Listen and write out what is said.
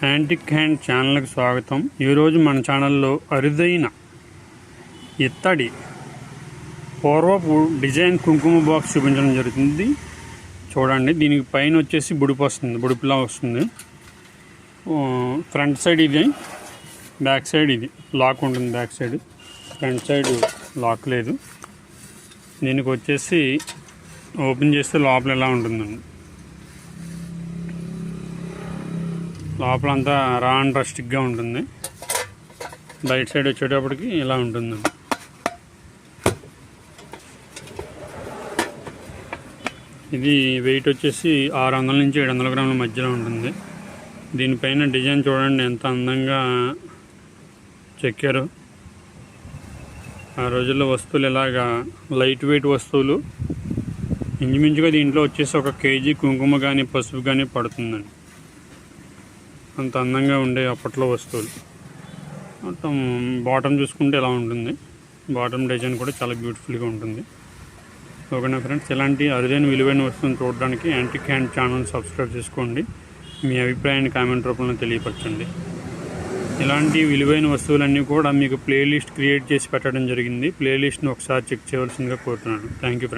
Antique hand ఛానల్కి స్వాగతం. ఈరోజు మన ఛానల్లో అరుదైన ఇత్తడి పూర్వపు డిజైన్ కుంకుమ బాక్స్ చూపించడం జరుగుతుంది. చూడండి దీనికి పైన వచ్చేసి బుడుపు వస్తుంది బుడుపులా వస్తుంది. ఫ్రంట్ సైడ్ ఇది బ్యాక్ సైడ్ ఇది. లాక్ ఉంటుంది back side. Front side lock లేదు. దీనికి వచ్చేసి ఓపెన్ చేస్తే లోపల ఎలా ఉంటుందండి? లోపలంతా రా అండ్ రస్టిక్గా ఉంటుంది. బయట సైడ్ వచ్చేటప్పటికి ఇలా ఉంటుందండి ఇది వెయిట్ వచ్చేసి ఆరు వందల నుంచి ఏడు వందల గ్రాముల మధ్యలో ఉంటుంది. దీనిపైన డిజైన్ చూడండి ఎంత అందంగా చెక్కారు. ఆ రోజుల్లో వస్తువులు ఇలాగా లైట్ వెయిట్ వస్తువులు. ఇంచుమించుగా దీంట్లో వచ్చేసి ఒక కేజీ కుంకుమ కానీ పసుపు కానీ పడుతుందండి. అంత అందంగా ఉండే అప్పట్లో వస్తువులు. మొత్తం బాటమ్ చూసుకుంటే ఎలా ఉంటుంది? బాటమ్ డిజైన్ కూడా చాలా బ్యూటిఫుల్గా ఉంటుంది. ఓకేనా ఫ్రెండ్స్ ఇలాంటి అరుదైన విలువైన వస్తువులను చూడడానికి యాంటిక్ హ్యాండ్ ఛానల్ సబ్స్క్రైబ్ చేసుకోండి. మీ అభిప్రాయాన్ని కామెంట్ రూపంలో తెలియపరచండి. ఇలాంటి విలువైన వస్తువులన్నీ కూడా మీకు ప్లేలిస్ట్ క్రియేట్ చేసి పెట్టడం జరిగింది. ప్లేలిస్ట్ని ఒకసారి చెక్ చేయవలసిందిగా కోరుతున్నాను. Thank you friends